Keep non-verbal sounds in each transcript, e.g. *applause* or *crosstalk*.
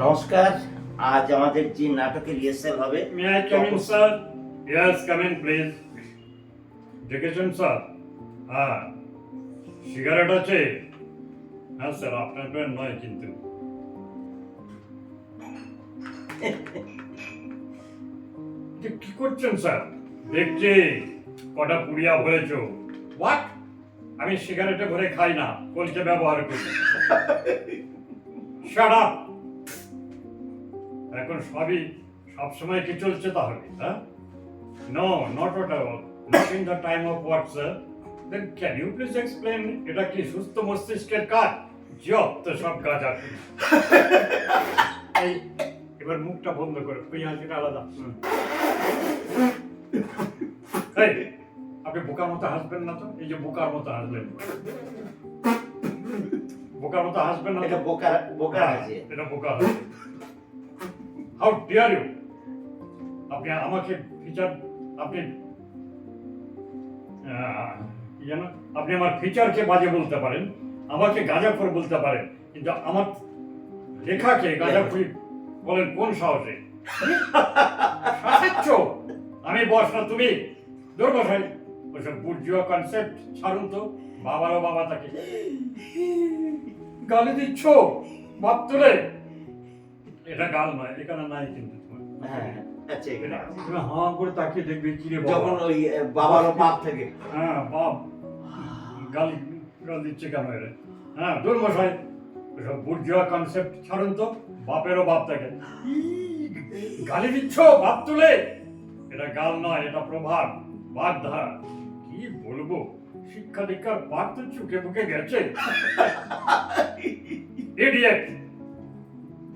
নমস্কার আজ আমাদের যে নাটকের রিহার্সাল হবে may I come in sir yes come in please ডেকেছেন স্যার হ্যাঁ। সিগারেট আছে? হ্যাঁ স্যার আপনার পেন নয় কিন্তু। কি করছেন স্যার দেখছি কটা পুড়িয়া ভরেছ। হোয়াট আমি সিগারেটে ভরে খাই না কলকে ব্যবহার করি। শাট আপ এখন সবই সবসময় কি চলছে তাহলে হ্যাঁ? No not at not in the time of work sir then can you please explain এটা কি সুস্থ মস্তিষ্কের কাজ? যত সব কাজ আছে এই, এবার মুখটা বন্ধ করে ওই হাসিটা আলাদা। আপনি বোকার মতো হাসবেন না তো? এই যে বোকার মতো হাসবেন। বোকার মতো হাসবেন না? এটা বোকার বোকার আছে এটা বোকা হাউ ডিয়ার ইউ আপনি আমাকে ফিচার আপনি যেন? আপনি আমার ফিচারকে বাজে বলতে পারেন আমাকে গাঁজাখোর বলতে পারেন কিন্তু আমার লেখাকে গাঁজাখুরি বলেন কোন সাহসে? *laughs* আমি বস না তুমি দূর বসাই ওসব বুর্জুয়া কনসেপ্ট ছাড়ুন তো। বাবারও বাবা তাকে গালি দিচ্ছ? বাপ তুলে। এটা গাল নয় এখানে নাই কিন্তু তোমার। হ্যাঁ আচ্ছা এখানে হাঁ করে তাকিয়ে দেখবে কি রে যখন ওই বাবারও পাপ থাকে। হ্যাঁ বাপ। গালি গাল দিচ্ছে কেন এরা? হ্যাঁ দূর মশাই। ওসব বুর্জুয়া কনসেপ্ট ছাড়ুন তো। বাপেরও বাপ থাকে। গালি দিচ্ছ? বাপ তুলে। এটা গাল নয় এটা প্রভাব বাগধারা। কি বলব? শিক্ষা দীক্ষার বাদ তো চুকে বুকে গেছে। *laughs* ইডিয়েট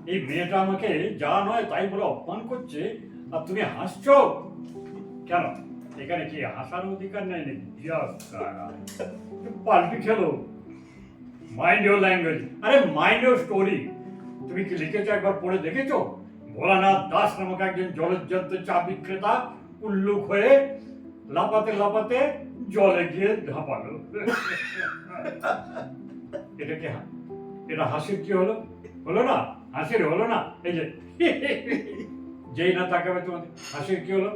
এই মেয়েটা আমাকে যা নয় তাই বলে অপমান করছে আর তুমি হাসছো? কেন? এখানে কি হাসার অধিকার নেই? নাকি পাল্টি খেলো। মাইন্ড ইউর ল্যাঙ্গুয়েজ আরে মাইন্ড ইউর স্টোরি তুমি কি লিখেছো একবার পড়ে দেখেছ? ভোলানাথ দাস নামক একজন জলজ্জন্ত চা বিক্রেতা উল্লুক হয়ে লাপাতে লাপাতে জলে গিয়ে ধাপালো এটা কি এটা হাসির কি হলো? হলো না? হাসির হলো না? এই যে, যেই না তাকাবে তোমাদের, হাসির কি হলো?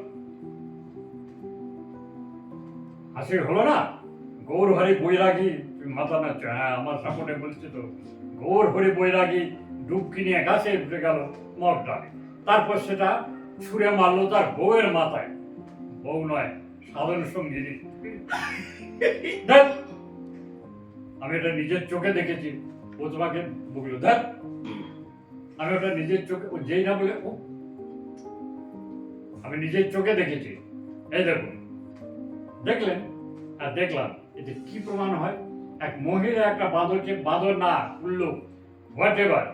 হাসির হলো না? গৌর হরি বৈরাগী মাথা নাচ্ছ হ্যাঁ আমার সাপোর্টে বলছি তো। গৌর হরি বৈরাগী ডুবকি নিয়ে গাছে উঠে গেল মগ ডালে তারপর সেটা ছুঁড়ে মারলো তার বউয়ের মাথায়। বউ নয় সঙ্গিনী। দেখ, আমি এটা নিজের চোখে দেখেছি ও তোমাকে বকলো দেখ। আমি ওটা নিজের চোখে ও যেই না বলে ও। আমি নিজের চোখে দেখেছি। এই দেখুন দেখলেন? আর দেখলাম এতে কি প্রমাণ হয়? এক মহিলা একটা বাঁদরকে বাঁদর না উল্লু হোয়াট এভার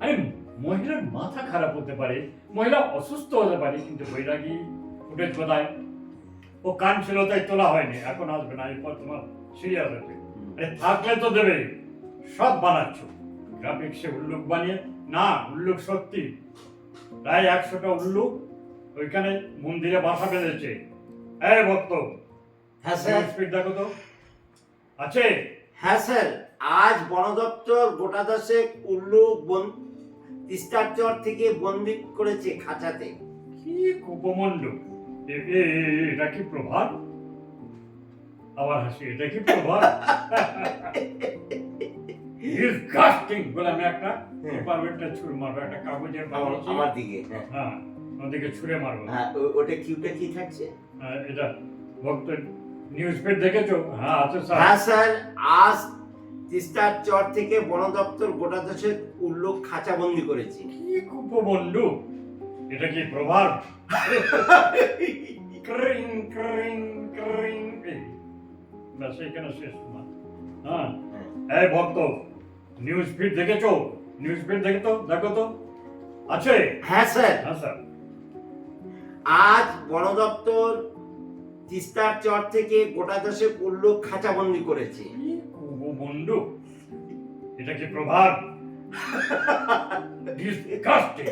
আরে মহিলার মাথা খারাপ হতে পারে মহিলা অসুস্থ হতে পারে কিন্তু বৈরাগী উঠে কোথায়? ও কান ছিল তাই তোলা হয়নি এখন আসবে না এরপর তোমার সিরিয়াস আছে আরে থাকলে তো দেবে সব বানাচ্ছ। গ্রাফিক্সে উল্লুক বানিয়ে না উল্লুক সত্যি। প্রায় একশোটা উল্লুক ওইখানে মন্দিরে বাসা বেঁধেছে। এই ভক্ত হ্যাঁ স্যার। স্পিড দেখো তো। আছে? হ্যাঁ স্যার আজ বন দপ্তর গোটা দশেক উল্লুক বন তিস্তার চর থেকে বন্দি করেছে খাঁচাতে। কি কুপমণ্ড এটা কি প্রভাত? আবার হাসি এটা কি প্রভাত? ডিসগাস্টিং বলে আমি একটা পেপারওয়েটটা ছুঁড়ে মারবো একটা কাগজের আমার আমার দিকে হ্যাঁ। হ্যাঁ ওদিকে ছুঁড়ে মারবো। হ্যাঁ ওটা কিউটা কি থাকছে? হ্যাঁ, এটা ভক্ত নিউজ পেড দেখেছ? হ্যাঁ আছে স্যার হ্যাঁ স্যার আজ তিস্তার চর থেকে বন দপ্তর গোটা দশেক উল্লুক খাঁচা বন্দি করেছে। কি কুপমণ্ড এটা কি প্রভাব ক্রিং ক্রিং ক্রিং ব্যাস এখানে শেষ তোমার হ্যাঁ। এই ভক্ত নিউজ ফিড দেখেছ নিউজ ফিড দেখে তো দেখো তো আছে হ্যাঁ স্যার হ্যাঁ স্যার আজ বন দপ্তর তিস্তার চর থেকে গোটা দশেক উল্লুক খাঁচা বন্দি করেছে কুপমণ্ড এটা কি প্রভাব ডিসগাস্টিং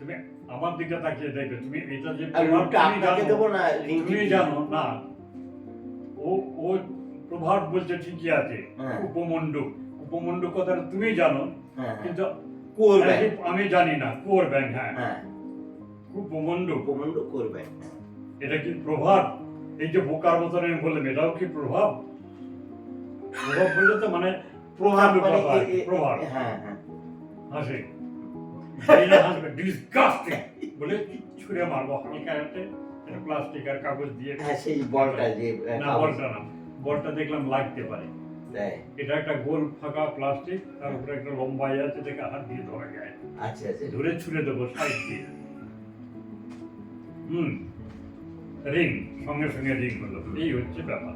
তুমি আমার দিকে তাকিয়ে দেখবে তুমি এটা যে তুমি জানো। না ও ও প্রভাব বলছে ঠিকই আছে হ্যাঁ। উপমন্ডু উপমন্ডু কথাটা তুমি জানো হ্যাঁ। কিন্তু আমি- জানি না কোর ব্যাংক হ্যাঁ। উপমন্ডু উপমন্ড করবেন এটা কি প্রভাব? এই যে বোকার মতন আমি বললাম এটাও কি প্রভাব? প্রভাব বললে তো মানে প্রভাব প্রভাব। প্রভাব, হ্যাঁ হ্যাঁ। এই হাসবে ডিসগাস্টিং বলে ছুঁড়ে মারবো। হালকা একটা প্লাস্টিক আর কাগজ দিয়ে হ্যাঁ সেই বলটা যে না বলটা না। বলটা দেখলাম লাগতে পারে। এটা একটা গোল ফাঁকা প্লাস্টিক তার উপরে একটা লম্বা ইয়ে আছে দেখে হাত দিয়ে ধরা যায়। আচ্ছা আচ্ছা। ধরে ছুঁড়ে দেবো সাইড দিয়ে। হুম। রিং সঙ্গে সঙ্গে রিং হলো। এই হচ্ছে ব্যাপার।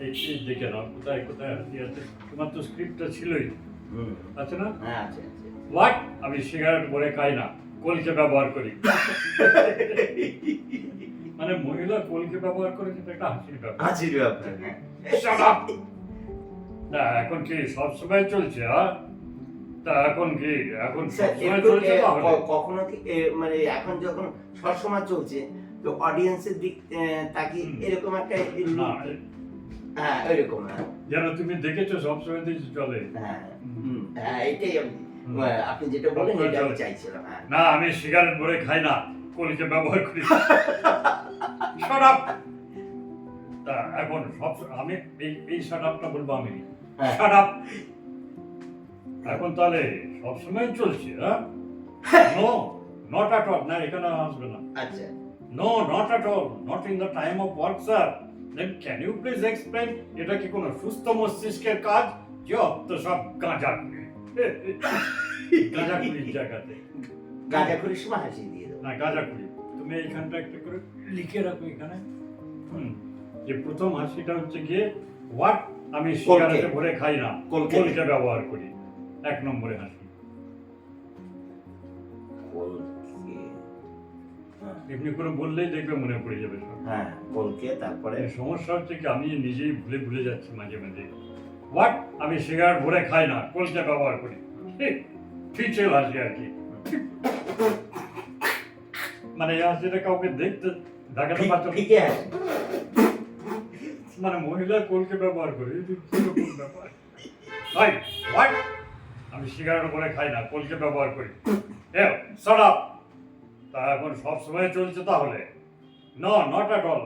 এই এই দেখে নাও কোথায় কোথায় হাতি আছে? তোমার তো স্ক্রিপ্টটা ছিলই। আছে না? হ্যাঁ হোয়াট আমি সিগারেট ভরে খাই না কলকে ব্যবহার করি। মানে মহিলা কলকে ব্যবহার করে সেটা একটা হাসির ব্যাপার। হাসির ব্যাপার হ্যাঁ! না এখন কি সব সময় চলছে হ্যাঁ? তা এখন কি এখন সবসময় চলছে কখনো কি মানে এখন যখন সবসময় চলছে তো অডিয়েন্সের দিক হুম। এরকম একটা না হ্যাঁ ওইরকম হ্যাঁ। যেন তুমি দেখেছ সবসময় চলে। হ্যাঁ হ্যাঁ এটাই আমি আপনি যেটা বলেন এটা আমি চাইছিলাম হ্যাঁ। না আমি সিগারেট ভরে খাই না কলকে ব্যবহার করি। এখন সব আমি এই এই শাট আপটা বলব আমি। হ্যাঁ। আপ এখন তাহলে সবসময় চলছে নো নট অ্যাট অল না এখানে আসবে না। আচ্ছা। No not at all not in the time of work sir then can you please explain এটা কি কোনো সুস্থ মস্তিষ্কের কাজ? যে অত সব গাঁজা জায়গাতে। সময় হাসি দিয়ে দেবো। না তুমি এইখানটা একটা করে লিখে রাখো এখানে। হুম যে প্রথম হাসিটা হচ্ছে গিয়ে হোয়াট? আমি সিগারেটে ভরে খাই না। কলকে। ব্যবহার করি? এক নম্বরে হাসি। এমনি করে বললেই দেখবে মনে পড়ে যাবে হ্যাঁ কলকে তারপরে? সমস্যা হচ্ছে কি আমি নিজেই ভুলে ভুলে যাচ্ছি মাঝে মাঝে। হোয়াট আমি সিগারেট ভরে খাই না কলকে ব্যবহার করি। ফিচেল হাসি আর কি। মানে এই হাসিটা কাউকে দেখতে দেখাতে আছে মানে মহিলা কলকে ব্যবহার করে কীরকম ব্যাপার। ভাই হোয়াট আমি সিগারেট ভরে খাই না কলকে ব্যবহার করি। এ সরাপ তা এখন সব সময় চলছে তাহলে। No not at all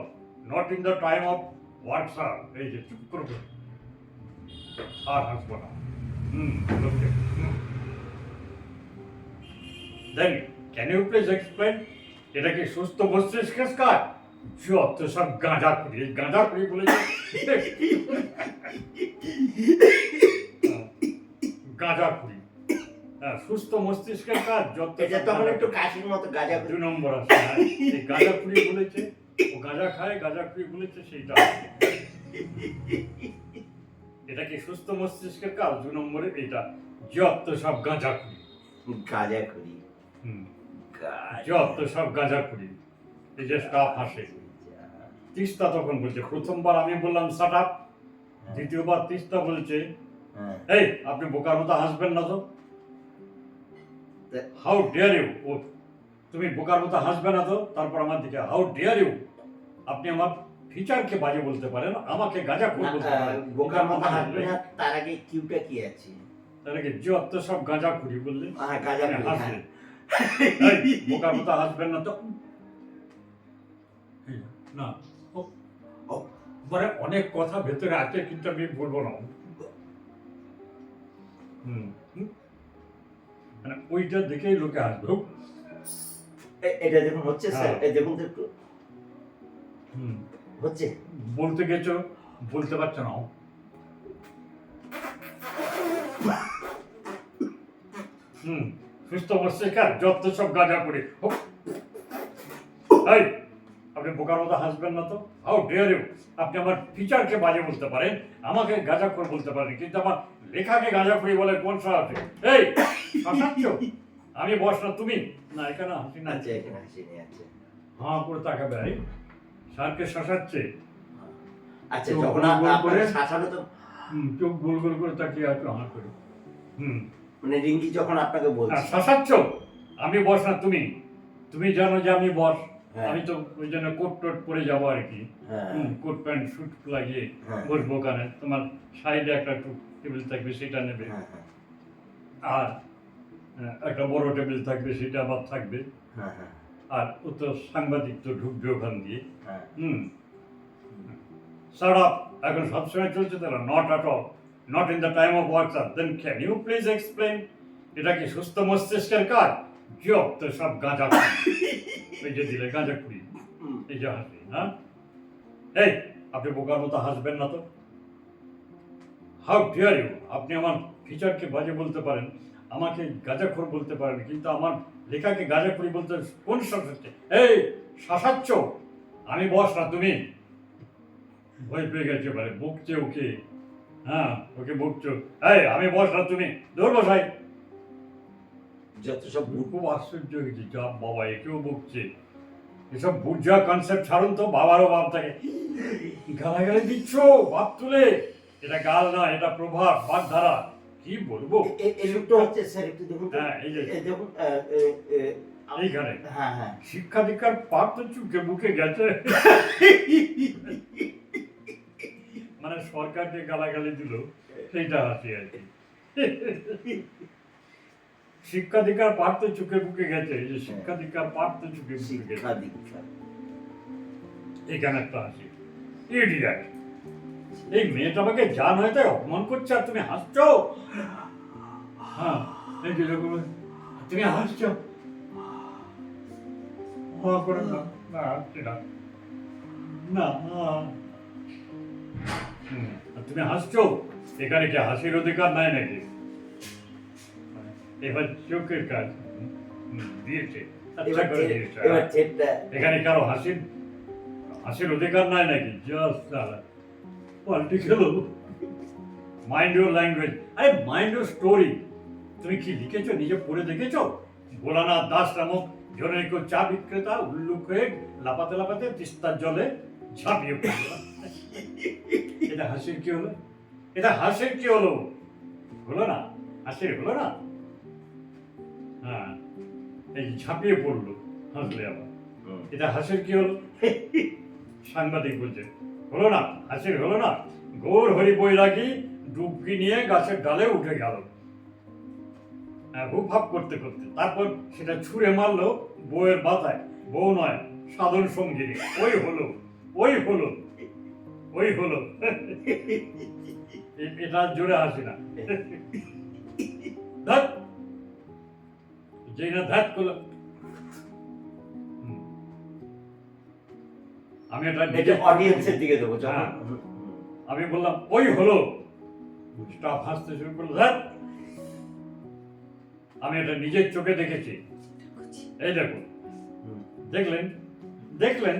not in the time of WhatsApp এই যে চুপ করবে আর হাসবো না। হুম okay. Then can you please explain এটা কি সুস্থ মস্তিষ্কের কাজ? যত সব গাঁজা এই গাঁজা কুড়ি বলেছে গাঁজা কুড়ি হ্যাঁ, সুস্থ মস্তিষ্কের কাজ যত তখন একটু কাশির মতো গাঁজা দু নম্বর আছে হ্যাঁ। গাঁজা কুড়ি বলেছে ও গাঁজা খায় গাঁজা কুড়ি বলেছে সেইটা এটা কি সুস্থ মস্তিষ্কের কাজ দু নম্বরে এইটা যত সব গাঁজা কুড়ি গাঁজা। করি যত সব গাঁজা কুড়ি এই যে স্টাফ হাসে। তিস্তা তখন বলছে। প্রথমবার আমি বললাম শাট আপ দ্বিতীয়বার তিস্তা বলছে। হ্যাঁ। এই আপনি বোকার মতো হাসবেন না তো? হাউ ডেয়ার ইউ ও তুমি বোকার মতো হাসবে না তো? তারপর আমার দিকে হাউ ডেয়ার ইউ আপনি আমার ফিচারকে বাজে বলতে পারেন আমাকে গাঁজা না, বলতে পারেন। বোকার মতো হাসবে না তার আগে কিউটা কি আছে? তাহলে কি যত সব গাঁজা কুড়ি বললেন। হ্যাঁ গাঁজা হ্যাঁ। এই, বোকার মতো হাসবেন না তো। না ও, ও, মানে অনেক কথা ভেতরে আছে কিন্তু আমি বলব না। হুম। মানে ওইটা দেখেই লোকে এ- এটা দেখুন হচ্ছে স্যার হ্যাঁ। এই দেখুন একটু হুম। হচ্ছে বলতে গেছো বলতে পারছ না। হুম সুস্থ মস্তিষ্কার যত সব গাঁজা করে। এই আপনি বোকার মতো হাসবেন না তো? হাউ ডেয়ার ইউ আপনি আমার টিচারকে বাজে বলতে পারেন আমাকে গাঁজা করে বলতে পারেন কিন্তু আমার লেখাকে গাঁজা করে বলে কোন সাহসে এই হাসাচ্ছ আমি বস না তুমি? না এখানে হাসি না আচ্ছা এখানে হাসি আচ্ছা। হাঁ করে তাকাবে এই স্যারকে শাসাচ্ছে। আচ্ছা যখন শাসাবে তো চোখ গোল গোল করে তাকিয়ে আছে হাঁ করে। হুম। মানে রিঙ্কি যখন আপনাকে বলছে শাসাচ্ছ? আমি বস না তুমি। তুমি জানো যে আমি বস। হ্যাঁ। আমি তো ওই জন্য কোট টোট পরে যাব আর কি। হ্যাঁ। কোট প্যান্ট শুট লাগিয়ে হ্যাঁ। বসবো ওখানে। তোমার সাইডে একটা টেবিল থাকবে সেটা নেবে। আর একটা বড় টেবিল থাকবে সেটা আবার থাকবে। আর ও তো সাংবাদিক তো ঢুকবে ওখান দিয়ে। হ্যাঁ। হুম। সারা এখন সবসময় চলছে তারা। Not at all not in the time of workshop then can you please explain এটা কি সুস্থ মস্তিষ্কের কাজ? জব তো সব গাঁজা এই যে দিলে গাঁজা কুড়ি এই যে হাসি হ্যাঁ? এই আপনি বোকার মতো হাসবেন না তো? হাউ ডিয়ার ইউ আপনি আমার ফিচারকে বাজে বলতে পারেন। আমাকে গাঁজাখোর বলতে পারেন। কিন্তু আমার লেখাকে গাঁজাখুরি বলতে কোন শাসাচ্ছে এই, শাসাচ্ছ, আমি বস না, তুমি? ভয় পেয়ে গেছে এবারে, বকছে ওকে। হ্যাঁ ওকে বকছো। এই, আমি বস না, তুমি? দৌড় বসাই। যত সব খুব আশ্চর্য হয়েছে যা বাবা, একেও বকছে। এসব বুর্জা কনসেপ্ট ছাড়ুন তো, বাবারও বাপ থাকে। গালাগালি দিচ্ছ, বাপ তুলে। এটা গাল না, এটা প্রভাব বাগধারা কি বলব? এই লোকটা হচ্ছে স্যার একটু দেখুন। হ্যাঁ এই যে দেখুন এইখানে। হ্যাঁ হ্যাঁ। শিক্ষা দীক্ষার পাপ তো চুকে বুকে গেছে। মানে সরকার যে গালাগালি দিল সেইটা হাসি আর কি। শিক্ষা দীক্ষার পাপ তো চুকে বুকে গেছে। এই যে শিক্ষা দীক্ষার পাপ তো চুকে বুকে গেছে। এখানে একটা হাসি ইডিয়াট এই মেয়েটা আমাকে যা নয় তাই অপমান করছে আর তুমি হাসছো? হ্যাঁ এই যে তুমি হাসছো? হ্যাঁ করে না না হাসছি না। না না। হুম, আর তুমি হাসছো? এখানে কি হাসির অধিকার নাই নাকি? এবার চোখের কাজ দিয়েছে। আচ্ছা থেটটা এখানে কারও হাসির হাসির অধিকার নাই নাকি? জাস্ট পাল্টি খেলো মাইন্ড ইউর ল্যাঙ্গুয়েজ আরে মাইন্ড ইউর স্টোরি তুমি কি লিখেছো? নিজে পড়ে দেখেছ? ভোলানাথ দাস নামক জনৈক চা বিক্রেতা উল্লুক হয়ে লাপাতে লাপাতে তিস্তার জলে ঝাঁপিয়ে পড়ল। এটা হাসির কি হলো? এটা হাসির কি হলো? হলো না? হাসির হলো না? হ্যাঁ এই ঝাঁপিয়ে পড়ল হাসলে আবার। এটা হাসির কি হলো? সাংবাদিক বলছে হলো না হাসির হলো না। গৌর হরি বৈরাগী ডুবকি নিয়ে গাছের ডালে উঠে গেল। হ্যাঁ, হাপ করতে করতে। তারপর সেটা ছুঁড়ে মারলো বউয়ের মাথায়। বউ নয় সাধন সঙ্গিনী। ওই হলো ওই হলো ওই হলো। এটা জোরে হাসি না। যেই না ধ্যাত করল। আমি এটা এটা অডিয়েন্সের দিকে দেবো হ্যাঁ। আমি বললাম ওই হলো। স্টাফ হাসতে শুরু করল ধ্যাৎ! আমি এটা নিজের চোখে দেখেছি। এই দেখুন। দেখলেন? দেখলেন?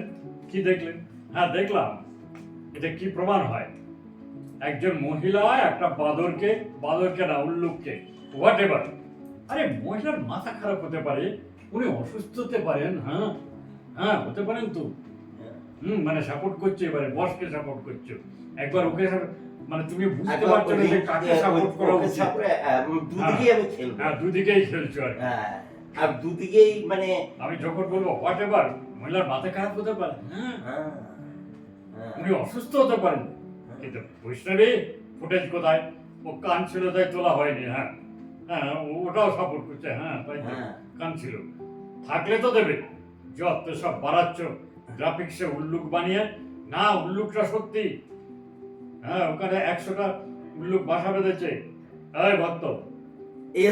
কি দেখলেন? হ্যাঁ দেখলাম। এটা কি প্রমাণ হয়? একজন মহিলা একটা বাদরকে বাদরকে না উল্লুককে হোয়াট এভার আরে মহিলার মাথা খারাপ হতে পারে উনি অসুস্থ হতে পারেন হ্যাঁ? হ্যাঁ হতে পারেন তো। হ্যাঁ। হুম মানে সাপোর্ট করছে এবারে বসকে সাপোর্ট করছ। একবার ওকে মানে তুমি বুঝতে পারছ না যে কাকে সাপোর্ট করা ওকে উচিত। দুদিকেই আমি খেলব। হ্যাঁ দুদিকেই খেলছো আর হ্যাঁ আর দুদিকেই মানে আমি যখন বলব হোয়াট এভার মহিলার মাথা খারাপ হতে পারে। হ্যাঁ হ্যাঁ হ্যাঁ। উনি অসুস্থ হতে পারেন কিন্তু বৈষ্ণবী ফুটেজ কোথায়? ও কান ছিল তাই তোলা হয়নি হ্যাঁ। হ্যাঁ ওটাও সাপোর্ট করছে হ্যাঁ তাই হ্যাঁ। কান ছিল। থাকলে তো দেবে যত সব বাড়াচ্ছ। গ্রাফিক্সে উল্লুক বানিয়ে না উল্লুকটা সত্যি। হ্যাঁ ওখানে একশোটা উল্লুক বাসা বেঁধেছে। এই ভক্ত।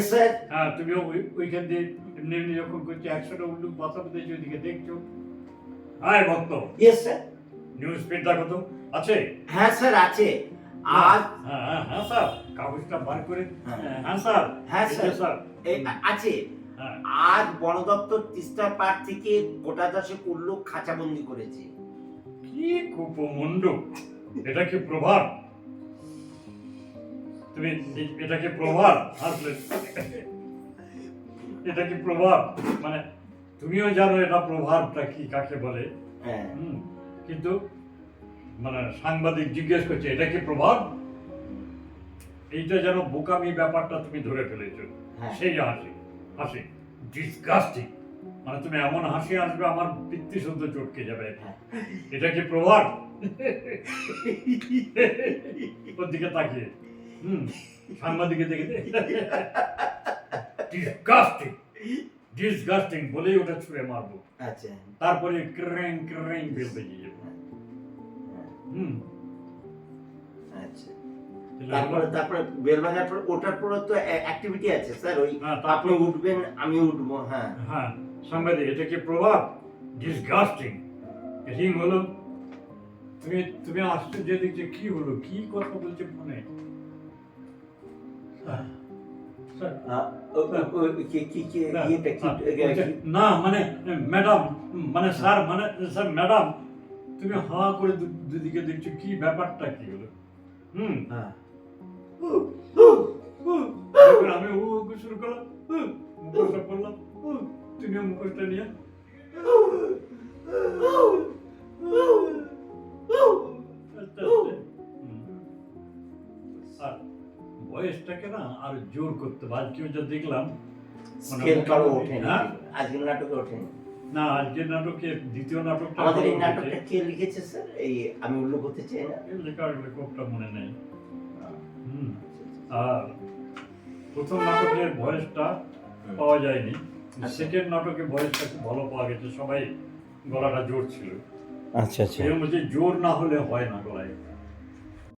স্যার হ্যাঁ তুমিও ওইখান দিয়ে এমনি এমনি যখন করছ একশোটা উল্লুক বাসা বেঁধেছে ওইদিকে দেখছ। হ্যাঁ ভক্ত। ইয়ে স্যার নিউজ ফিড দেখো তো। আছে? হ্যাঁ স্যার আছে। আজ হ্যাঁ হ্যাঁ হ্যাঁ স্যার। কাগজটা বার করে হ্যাঁ। হ্যাঁ স্যার। হ্যাঁ, স্যার। আছে। আজ বন দপ্তর তিস্তার পাড় থেকে গোটা দশেক উল্লুক খাঁচাবন্দি করেছে। কি কুপমুন্ড এটা কি প্রভাব তুমি এটা কি প্রভাব হাসলে এটা কি প্রভাব মানে তুমিও জানো এটা প্রভাবটা কি কাকে বলে? হ্যাঁ। কিন্তু মানে সাংবাদিক জিজ্ঞেস করছে এটা কি প্রভাব এইটা যেন বোকামি ব্যাপারটা তুমি ধরে ফেলেছো। হ্যাঁ। সেই হাসি। হাসি। ডিসগাস্টিং মানে তুমি এমন হাসি আসবে আমার পিতৃ শুদ্ধ চটকে যাবে। এটা কি প্রভাব ওর দিকে তাকিয়ে। হুম সাংবাদিকে দেখে ডিসগাস্টিং ডিসগাস্টিং বলেই ওটা ছুঁড়ে মারবো। আচ্ছা। তারপরে ক্রেং ক্রেং বেল বেজে যাব। হ্যাঁ, হুম। আচ্ছা। তারপরে তারপরে বেল বাজার পর ওটার পরে তো অ্যাক্টিভিটি আছে স্যার ওই হ্যাঁ, আপনি তারপরে উঠবেন আমি উঠবো হ্যাঁ। হ্যাঁ সাংবাদিক এটা কি প্রভাব? ডিসগাস্টিং এটাই হলো তুমি তুমি আশ্চর্য দেখছ কি হলো কি কথা বলছে ফোনে স্যার, স্যার, আহ, ও- ও- ও- কি কি কি স্যার, ইয়েটা কি হ্যাঁ, বলছে, না মানে ম্যাডাম মানে স্যার মানে স্যার ম্যাডাম তুমি হা করে দু- দুদিকে দেখছ কি ব্যাপারটা কি হলো? হুম। হ্যাঁ। তারপর আমি ও শুরু করলাম। মুখোশটা পরলাম উ, মুখোশটা নিয়ে। বয়সটাকে না আর জোর করতে আজকেও যা দেখলাম স্কেল কারও ওঠেনি। হ্যাঁ? আজকের নাটকে ওঠেনি। না আজকের নাটকে দ্বিতীয় নাটকটা আমাদের এই নাটকটা কে লিখেছে স্যার? এই আমি উল্লেখ করতে চাই না। লেখকটা মনে নেই। প্রথম নাটকের ভয়েসটা পাওয়া যায়নি। আচ্ছা। সেকেন্ড নাটকে ভয়েসটা খুব ভালো পাওয়া গেছে সবাই গলাটা জোর ছিল। আচ্ছা আচ্ছা। এর মধ্যে জোর না হলে হয় না গলায়।